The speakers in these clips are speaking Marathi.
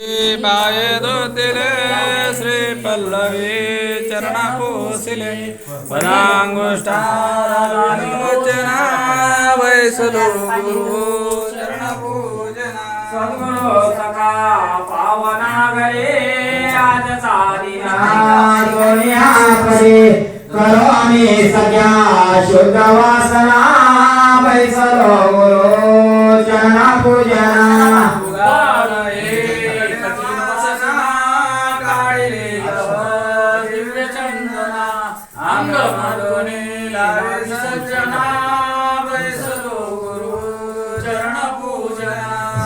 पाय धोतिले श्री पल्लवी चरणा पोसिले परांगुष्ठारालोचना वैसलो गुरु चरण पूजना सद्गुरु सखा पावना गरे आज साधिना दुनिया परे करो मी सगळ्या शुद्ध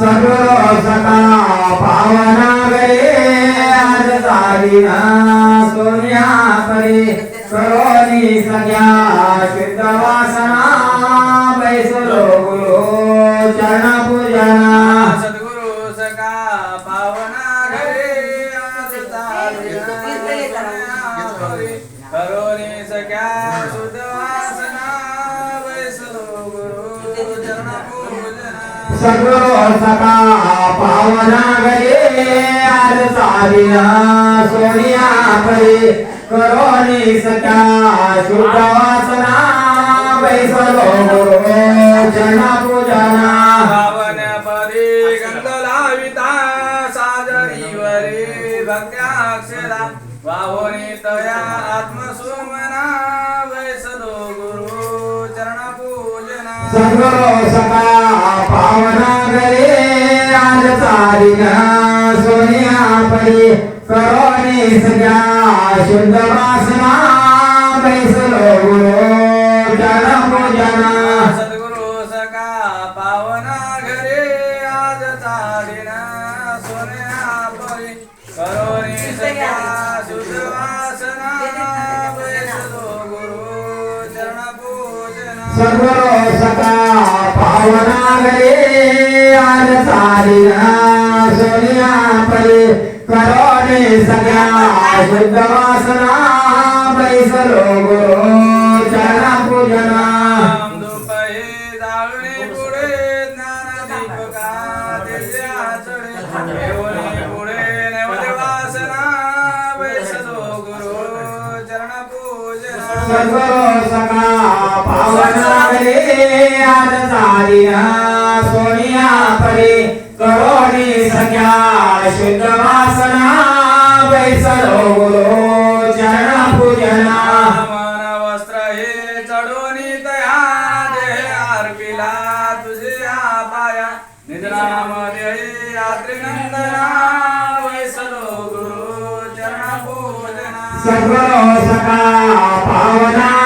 सगळं सका पावना गरे आज साधिना सोन्या परे करोनी सगळ्या शुद्ध वासना बैसलो गुरु चरण पूजना सद्गुरु सका पावना घरे आज तारिया करोनी सख्या शुद्ध सगळं सका पावना गरे आज साधिना सोनिया परे करोनी सका शुद्ध वासना बैसलो गुरु चरण पूजना पावन पदी गंध लाविता साजरीवरी भक्त्याक्षरा. वाहोनी तया आत्मसुमना वैसलो गुरु चरण पूजना सगळं गरे आज साधिना सोनिया परी करोनी सगळ्या शुद्ध वासना बैसलो गुरु चरण पूजना सद्गुरु सका पावना घरे आज चालिना सोन्या परी करोनी सका शुद्ध वासना बैसलो गुरु चरण पूजना सगळं सका पावना गरे आज साधिना सोनिया परी करोनी सगळ्या शुद्ध वासना बैसलो गुरु चरण पूजना. सगळं सका पावना रे आज साधिना सोनिया परी करोनी सख्या शुद्ध वासना बैसलो गुरु चरण पूजना मन वस्त्र हे चढोनी तया देह अर्पिला तुझे पाया निद्रामध्ये यात्री नंदना वैसलो गुरु चरण पूजना सगळं सका पावना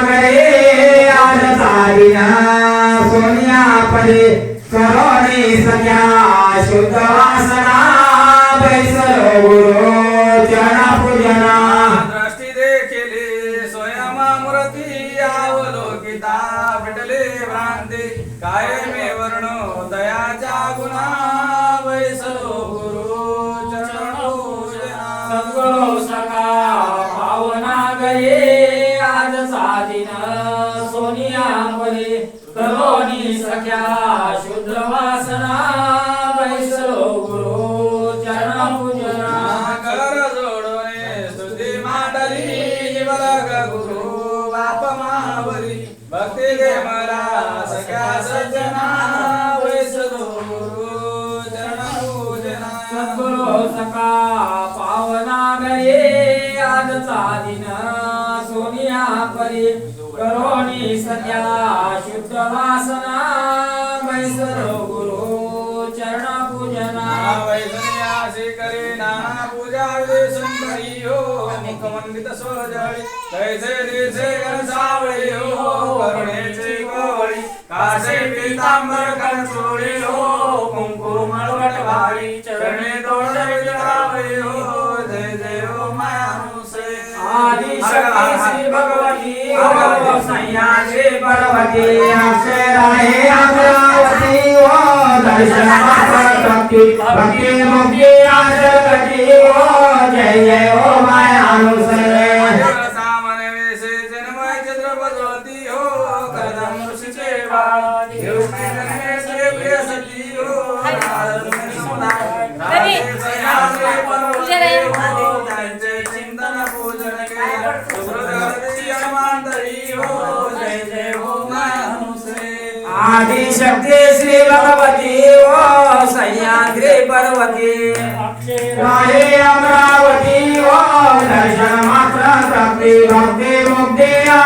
गुणा वैसलो गुरु चरण सद्गुरु सखा आज साधिना सोनिया परी करोनी सख्या शुद्ध वासना वैस गुरु चरण पूजना कर जोडोने स्तुती मांडली जीवलग गुरु बाप मावरी भक्ती दे मला सख्या सज्जना पूजना सद्गुरु सखा पावना गरे आजचा दिन. सोनिया परी करोणी सत्या शुद्ध वासना बैसलो गुरु चरण पूजना. वैष्णयासी करे नाना पूजा विदेशन करी हो. मुखमंडित सोजळी कैसे दिसे कर सावळी हो. करुणेची कोवळी कासे पितांबर कर चोळी हो. कुंकुम मळवट भारी श्री भगवती भगवती सैयासी पार्वती अक्षरा हे अमरावती ओ दर्शन मात्र भक्ती भक्ती मुक्ती आशकती ओ जय जय ओ मायानुसरे सामने वेसे जन्मय चित्र भगवती हो करदम ऋषीचे बाळ घेऊ जन्मे प्रिय सती हो राधे सया